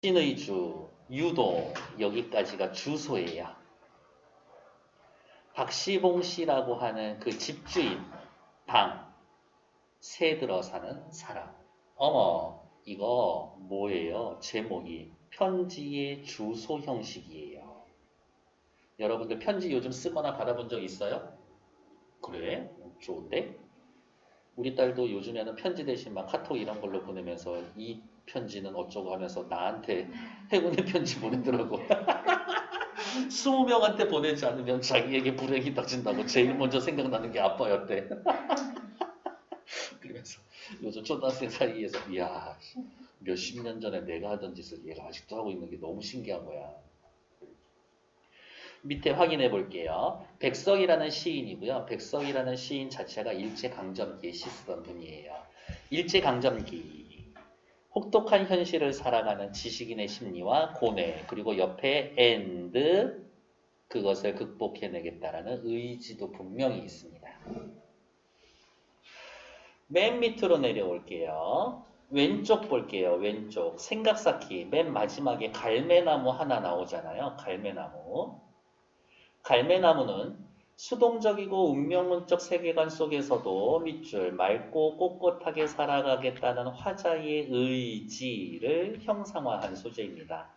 신의 주, 유도 여기까지가 주소예요. 박시봉 씨라고 하는 그 집주인 방, 새 들어 사는 사람. 어머, 이거 뭐예요? 제목이 편지의 주소 형식이에요. 여러분들 편지 요즘 쓰거나 받아본 적 있어요? 그래? 좋은데? 우리 딸도 요즘에는 편지 대신 막 카톡 이런 걸로 보내면서 이 편지는 어쩌고 하면서 나한테 행운의 편지 보내더라고. 20명한테 보내지 않으면 자기에게 불행이 닥친다고 제일 먼저 생각나는 게 아빠였대. 그러면서 요즘 초등학생 사이에서 이야 몇십 년 전에 내가 하던 짓을 얘가 아직도 하고 있는 게 너무 신기한 거야. 밑에 확인해 볼게요. 백석이라는 시인이고요. 백석이라는 시인 자체가 일제강점기에 시 쓰던 분이에요. 일제강점기 혹독한 현실을 살아가는 지식인의 심리와 고뇌 그리고 옆에 and 그것을 극복해내겠다라는 의지도 분명히 있습니다. 맨 밑으로 내려올게요. 왼쪽 볼게요. 왼쪽 생각 쌓기 맨 마지막에 갈매나무 하나 나오잖아요. 갈매나무 갈매나무는 수동적이고 운명론적 세계관 속에서도 밑줄 맑고 꼿꼿하게 살아가겠다는 화자의 의지를 형상화한 소재입니다.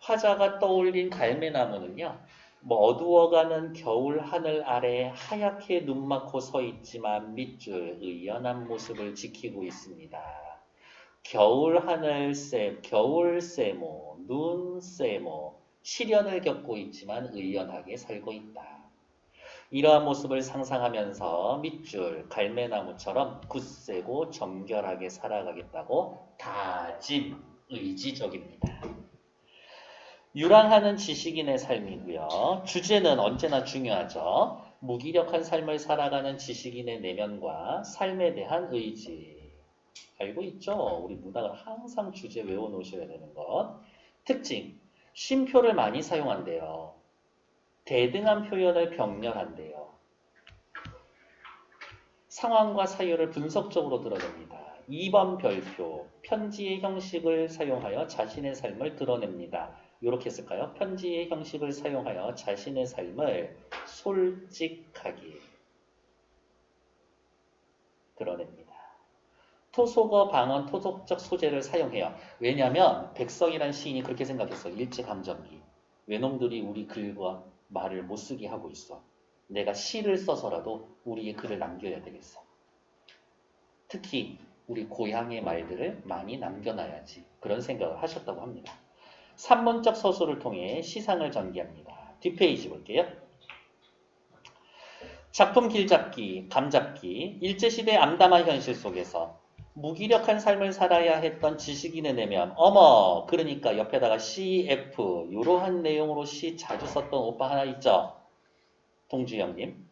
화자가 떠올린 갈매나무는요. 뭐 어두워가는 겨울 하늘 아래 하얗게 눈 막고 서 있지만 밑줄 의연한 모습을 지키고 있습니다. 겨울 하늘새, 겨울새모, 눈새모, 시련을 겪고 있지만 의연하게 살고 있다. 이러한 모습을 상상하면서 밑줄 갈매나무처럼 굳세고 정결하게 살아가겠다고 다짐 의지적입니다. 유랑하는 지식인의 삶이고요. 주제는 언제나 중요하죠. 무기력한 삶을 살아가는 지식인의 내면과 삶에 대한 의지. 알고 있죠? 우리 문학을 항상 주제 외워놓으셔야 되는 것. 특징. 쉼표를 많이 사용한대요. 대등한 표현을 병렬한대요. 상황과 사유를 분석적으로 드러냅니다. 2번 별표, 편지의 형식을 사용하여 자신의 삶을 드러냅니다. 이렇게 쓸까요? 편지의 형식을 사용하여 자신의 삶을 솔직하게 드러냅니다. 토속어, 방언, 토속적 소재를 사용해요. 왜냐하면 백성이란 시인이 그렇게 생각했어. 일제감정기. 외놈들이 우리 글과 말을 못 쓰게 하고 있어. 내가 시를 써서라도 우리의 글을 남겨야 되겠어. 특히 우리 고향의 말들을 많이 남겨놔야지. 그런 생각을 하셨다고 합니다. 산문적 서술을 통해 시상을 전개합니다. 뒷페이지 볼게요. 작품 길잡기, 감잡기, 일제시대 암담한 현실 속에서 무기력한 삶을 살아야 했던 지식인의 내면 어머 그러니까 옆에다가 CF 이러한 내용으로 시 자주 썼던 오빠 하나 있죠? 동주영님.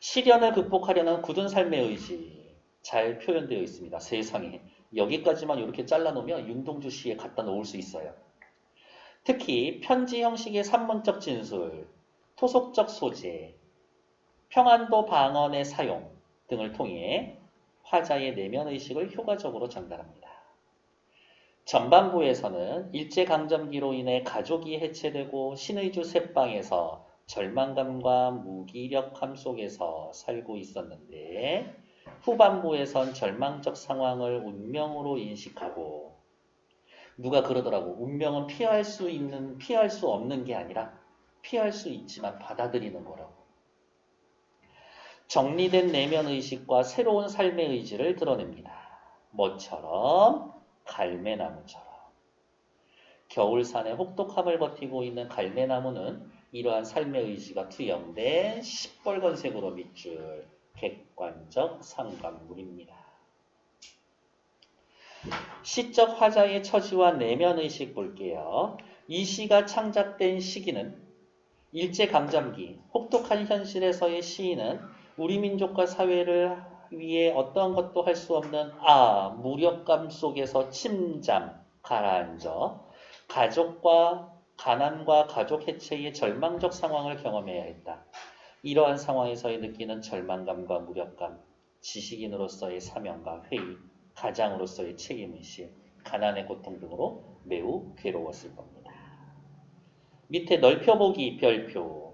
시련을 극복하려는 굳은 삶의 의지. 잘 표현되어 있습니다. 세상에. 여기까지만 이렇게 잘라놓으면 윤동주 시에 갖다 놓을 수 있어요. 특히 편지 형식의 산문적 진술 토속적 소재 평안도 방언의 사용 등을 통해 화자의 내면 의식을 효과적으로 전달합니다. 전반부에서는 일제강점기로 인해 가족이 해체되고 신의주 셋방에서 절망감과 무기력함 속에서 살고 있었는데 후반부에선 절망적 상황을 운명으로 인식하고 누가 그러더라고 운명은 피할 수 있는 피할 수 없는 게 아니라 피할 수 있지만 받아들이는 거라고 정리된 내면 의식과 새로운 삶의 의지를 드러냅니다. 뭐처럼? 갈매나무처럼. 겨울산의 혹독함을 버티고 있는 갈매나무는 이러한 삶의 의지가 투영된 시뻘건 색으로 밑줄 객관적 상관물입니다. 시적 화자의 처지와 내면 의식 볼게요. 이 시가 창작된 시기는 일제감점기, 혹독한 현실에서의 시인은 우리 민족과 사회를 위해 어떠한 것도 할 수 없는 아 무력감 속에서 침잠 가라앉아 가족과 가난과 가족 해체의 절망적 상황을 경험해야 했다. 이러한 상황에서의 느끼는 절망감과 무력감, 지식인으로서의 사명과 회의, 가장으로서의 책임의식, 가난의 고통 등으로 매우 괴로웠을 겁니다. 밑에 넓혀보기 별표,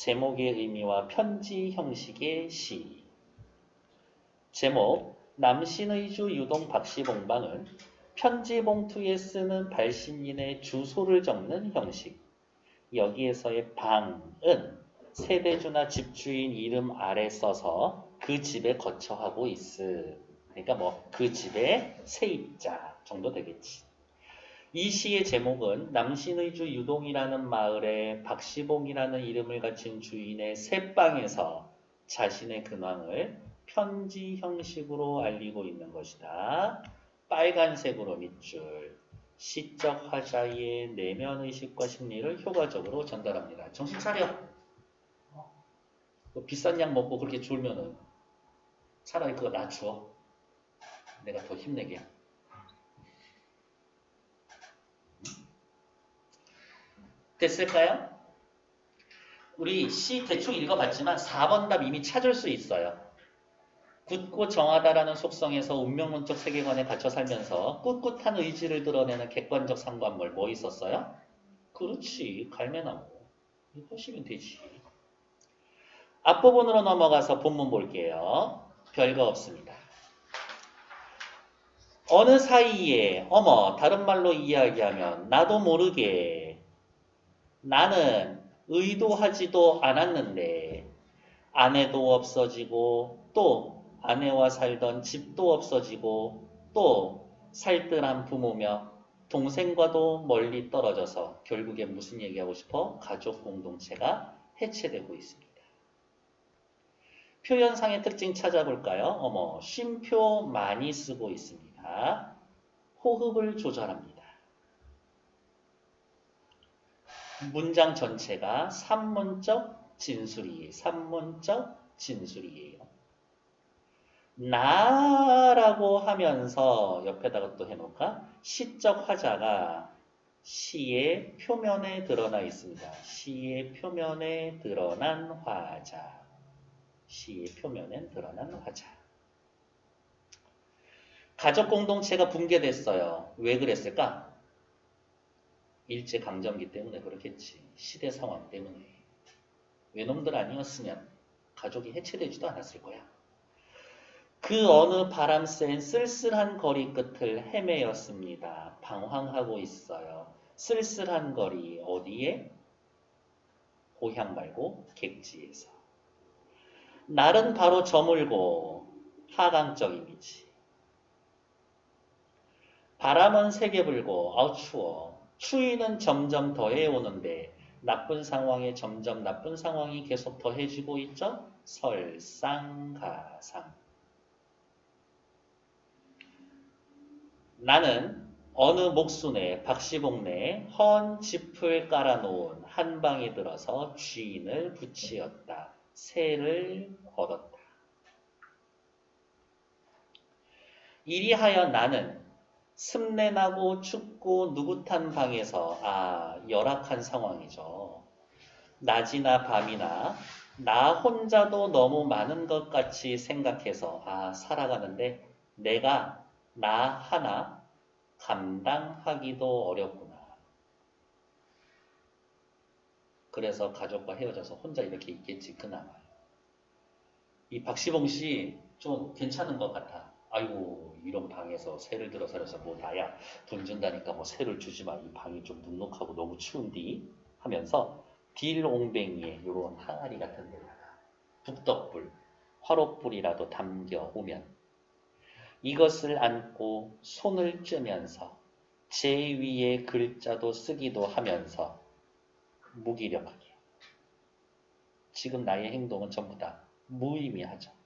제목의 의미와 편지 형식의 시. 제목, 남신의주 유동 박시봉방은 편지 봉투에 쓰는 발신인의 주소를 적는 형식. 여기에서의 방은 세대주나 집주인 이름 아래 써서 그 집에 거처하고 있음. 그러니까 뭐 그 집에 세입자 정도 되겠지. 이 시의 제목은 남신의주 유동이라는 마을에 박시봉이라는 이름을 갖춘 주인의 새방에서 자신의 근황을 편지 형식으로 알리고 있는 것이다. 빨간색으로 밑줄. 시적 화자의 내면 의식과 심리를 효과적으로 전달합니다. 정신 차려. 어? 그 비싼 약 먹고 그렇게 졸면은 차라리 그거 낮춰. 내가 더 힘내게. 됐을까요? 우리 C 대충 읽어봤지만 4번 답 이미 찾을 수 있어요. 굳고 정하다라는 속성에서 운명론적 세계관에 갇혀 살면서 꿋꿋한 의지를 드러내는 객관적 상관물 뭐 있었어요? 그렇지 갈매나무 하시면 되지. 앞부분으로 넘어가서 본문 볼게요. 별거 없습니다. 어느 사이에 어머 다른 말로 이야기하면 나도 모르게 나는 의도하지도 않았는데 아내도 없어지고 또 아내와 살던 집도 없어지고 또 살뜰한 부모며 동생과도 멀리 떨어져서 결국에 무슨 얘기하고 싶어? 가족 공동체가 해체되고 있습니다. 표현상의 특징 찾아볼까요? 어머, 쉼표 많이 쓰고 있습니다. 호흡을 조절합니다. 문장 전체가 산문적 진술이, 산문적 진술이에요. 나라고 하면서 옆에다가 또 해놓을까? 시적 화자가 시의 표면에 드러나 있습니다. 시의 표면에 드러난 화자. 시의 표면에 드러난 화자. 가족 공동체가 붕괴됐어요. 왜 그랬을까? 일제 강점기 때문에 그렇겠지. 시대 상황 때문에. 외놈들 아니었으면 가족이 해체되지도 않았을 거야. 그 어느 바람 센 쓸쓸한 거리 끝을 헤매였습니다. 방황하고 있어요. 쓸쓸한 거리 어디에? 고향 말고 객지에서. 날은 바로 저물고 하강적 이미지. 바람은 세게 불고 아우 추워. 추위는 점점 더해 오는데 나쁜 상황에 점점 나쁜 상황이 계속 더해지고 있죠? 설상가상. 나는 어느 목순에 박시봉네 헌 짚을 깔아놓은 한 방에 들어서 쥐인을 붙이었다. 새를 얻었다. 이리하여 나는 습내나고 춥고 누긋한 방에서 아 열악한 상황이죠. 낮이나 밤이나 나 혼자도 너무 많은 것 같이 생각해서 아 살아가는데 내가 나 하나 감당하기도 어렵구나. 그래서 가족과 헤어져서 혼자 이렇게 있겠지 그나마. 이 박시봉 씨 좀 괜찮은 것 같아. 아이고 이런 방에서 새를 들어 살아서 뭐 나야 돈 준다니까 뭐 새를 주지 마. 이 방이 좀 눅눅하고 너무 추운디 하면서 딜옹뱅이에 요런 항아리 같은 데다가 북덕불, 화롯불이라도 담겨 오면 이것을 안고 손을 쬐면서 제 위에 글자도 쓰기도 하면서 무기력하게 지금 나의 행동은 전부 다 무의미하죠.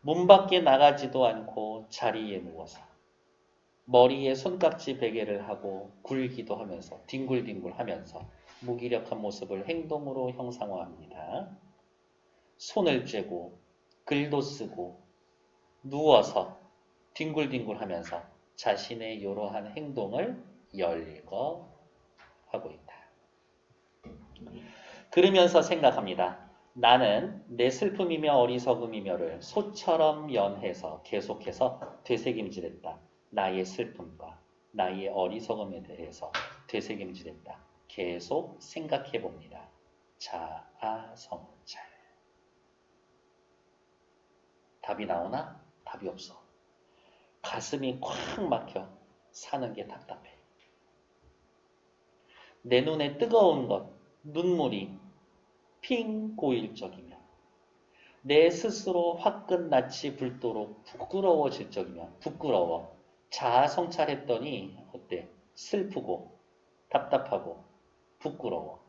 문 밖에 나가지도 않고 자리에 누워서 머리에 손깍지 베개를 하고 굴기도 하면서 뒹굴뒹굴 하면서 무기력한 모습을 행동으로 형상화합니다. 손을 쬐고 글도 쓰고 누워서 뒹굴뒹굴 하면서 자신의 이러한 행동을 열거 하고 있다. 그러면서 생각합니다. 나는 내 슬픔이며 어리석음이며를 소처럼 연해서 계속해서 되새김질했다. 나의 슬픔과 나의 어리석음에 대해서 되새김질했다. 계속 생각해 봅니다. 자아성찰. 답이 나오나? 답이 없어. 가슴이 콱 막혀 사는 게 답답해. 내 눈에 뜨거운 것, 눈물이 핑 고일 적이며 내 스스로 화끈 낯이 불도록 부끄러워질 적이며 부끄러워 자아 성찰했더니 어때? 슬프고 답답하고 부끄러워.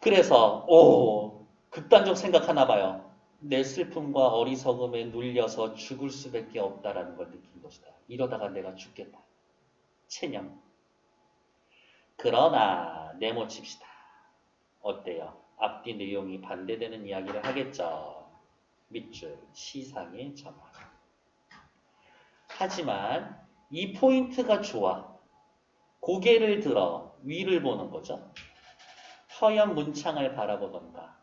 그래서 오 극단적 생각하나 봐요. 내 슬픔과 어리석음에 눌려서 죽을 수밖에 없다라는 걸 느낀 것이다. 이러다가 내가 죽겠다. 체념. 그러나 내모칩시다. 어때요? 앞뒤 내용이 반대되는 이야기를 하겠죠. 밑줄 시상의 전환. 하지만 이 포인트가 좋아. 고개를 들어 위를 보는 거죠. 허연 문창을 바라보던가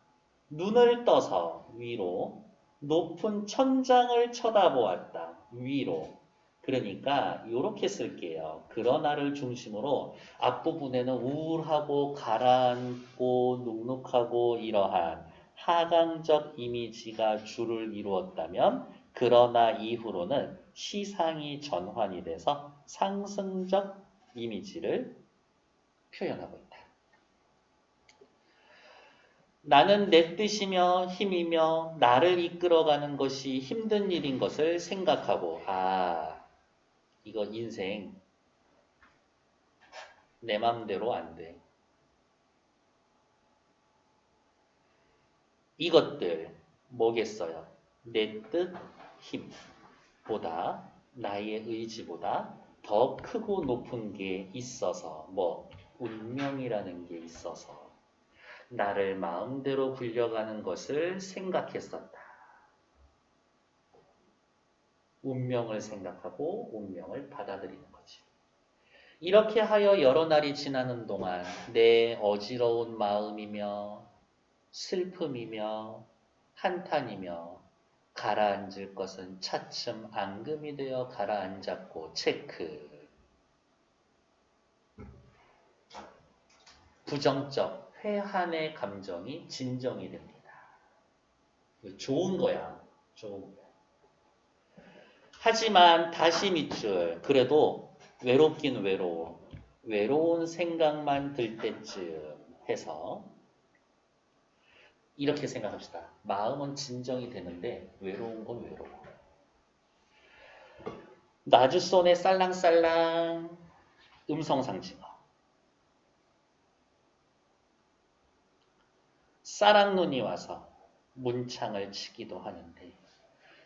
눈을 떠서 위로 높은 천장을 쳐다보았다. 위로. 그러니까 이렇게 쓸게요. 그러나를 중심으로 앞부분에는 우울하고 가라앉고 눅눅하고 이러한 하강적 이미지가 줄을 이루었다면 그러나 이후로는 시상이 전환이 돼서 상승적 이미지를 표현하고 있다. 나는 내 뜻이며 힘이며 나를 이끌어가는 것이 힘든 일인 것을 생각하고 아 이건 인생 내 맘대로 안 돼. 이것들 뭐겠어요? 내 뜻, 힘보다 나의 의지보다 더 크고 높은 게 있어서 뭐 운명이라는 게 있어서 나를 마음대로 굴려가는 것을 생각했었다. 운명을 생각하고 운명을 받아들이는 거지. 이렇게 하여 여러 날이 지나는 동안 내 어지러운 마음이며 슬픔이며 한탄이며 가라앉을 것은 차츰 앙금이 되어 가라앉았고 체크 부정적 회한의 감정이 진정이 됩니다. 좋은 거야. 좋은 거야. 하지만 다시 밑줄 그래도 외롭긴 외로워. 외로운 생각만 들 때쯤 해서 이렇게 생각합시다. 마음은 진정이 되는데 외로운 건 외로워. 나주손에 쌀랑쌀랑 음성상징어. 싸랑눈이 와서 문창을 치기도 하는데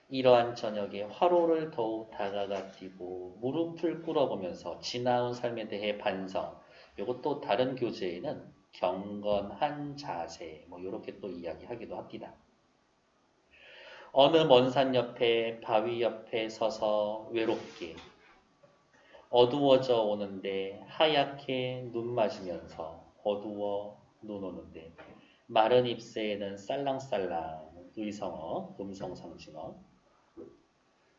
이러한 저녁에 화로를 더욱 다가가 뛰고 무릎을 꿇어보면서 지나온 삶에 대해 반성. 이것도 다른 교재에는 경건한 자세 뭐 이렇게 또 이야기하기도 합니다. 어느 먼 산 옆에 바위 옆에 서서 외롭게 어두워져 오는데 하얗게 눈 맞으면서 어두워 눈 오는데 마른 잎새에는 살랑살랑 의성어, 음성상징어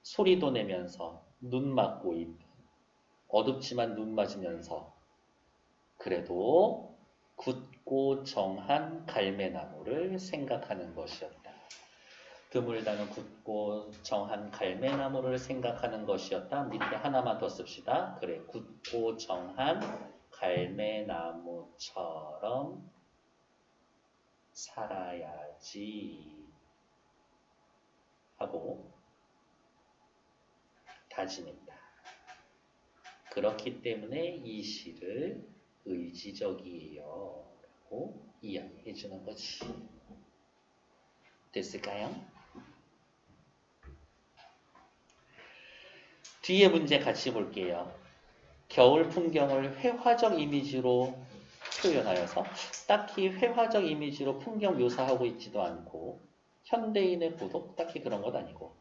소리도 내면서 눈 맞고 있 어둡지만 눈 맞으면서 그래도 굳고 정한 갈매나무를 생각하는 것이었다. 드물다는 굳고 정한 갈매나무를 생각하는 것이었다. 밑에 하나만 더 씁시다. 그래, 굳고 정한 갈매나무처럼 살아야지 하고 다짐했다. 그렇기 때문에 이 시를 의지적이에요. 라고 이야기해 주는 거지. 됐을까요? 뒤에 문제 같이 볼게요. 겨울 풍경을 회화적 이미지로 표현하여서 딱히 회화적 이미지로 풍경 묘사하고 있지도 않고 현대인의 구도 딱히 그런 것 아니고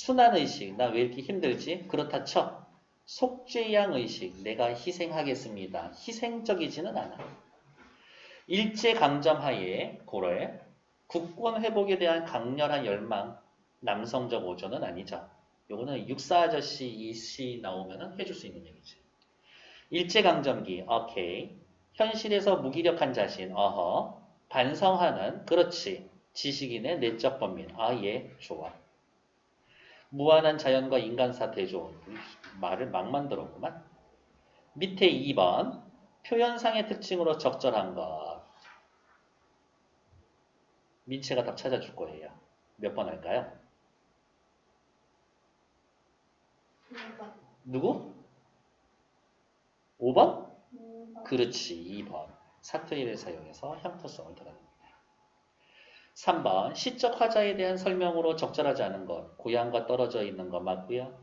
순환의식 나 왜 이렇게 힘들지? 그렇다 쳐 속죄양의식 내가 희생하겠습니다. 희생적이지는 않아. 일제강점 하에 고래 국권 회복에 대한 강렬한 열망 남성적 오조는 아니죠. 요거는 육사 아저씨 이 시 나오면은 해줄 수 있는 얘기지. 일제강점기, 오케이. 현실에서 무기력한 자신, 어허. 반성하는, 그렇지. 지식인의 내적 범민, 아, 예, 좋아. 무한한 자연과 인간사 대조, 말을 막 만들었구만. 밑에 2번, 표현상의 특징으로 적절한 것. 민채가 답 찾아줄 거예요. 몇 번 할까요? 누구? 5번? 이번. 그렇지, 2번. 사투리를 사용해서 형토성을 드러냅니다. 3번. 시적 화자에 대한 설명으로 적절하지 않은 것. 고향과 떨어져 있는 거 맞고요.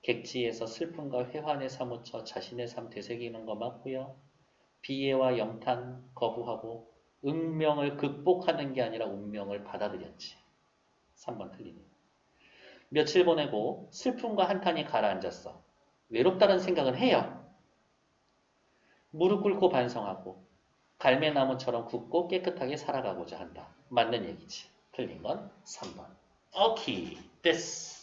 객지에서 슬픔과 회환에 사무쳐 자신의 삶 되새기는 거 맞고요. 비애와 염탄 거부하고 운명을 극복하는 게 아니라 운명을 받아들였지. 3번 틀리네. 며칠 보내고 슬픔과 한탄이 가라앉았어. 외롭다는 생각은 해요. 무릎 꿇고 반성하고 갈매나무처럼 굳고 깨끗하게 살아가고자 한다. 맞는 얘기지. 틀린 건 3번. 오케이. 됐어.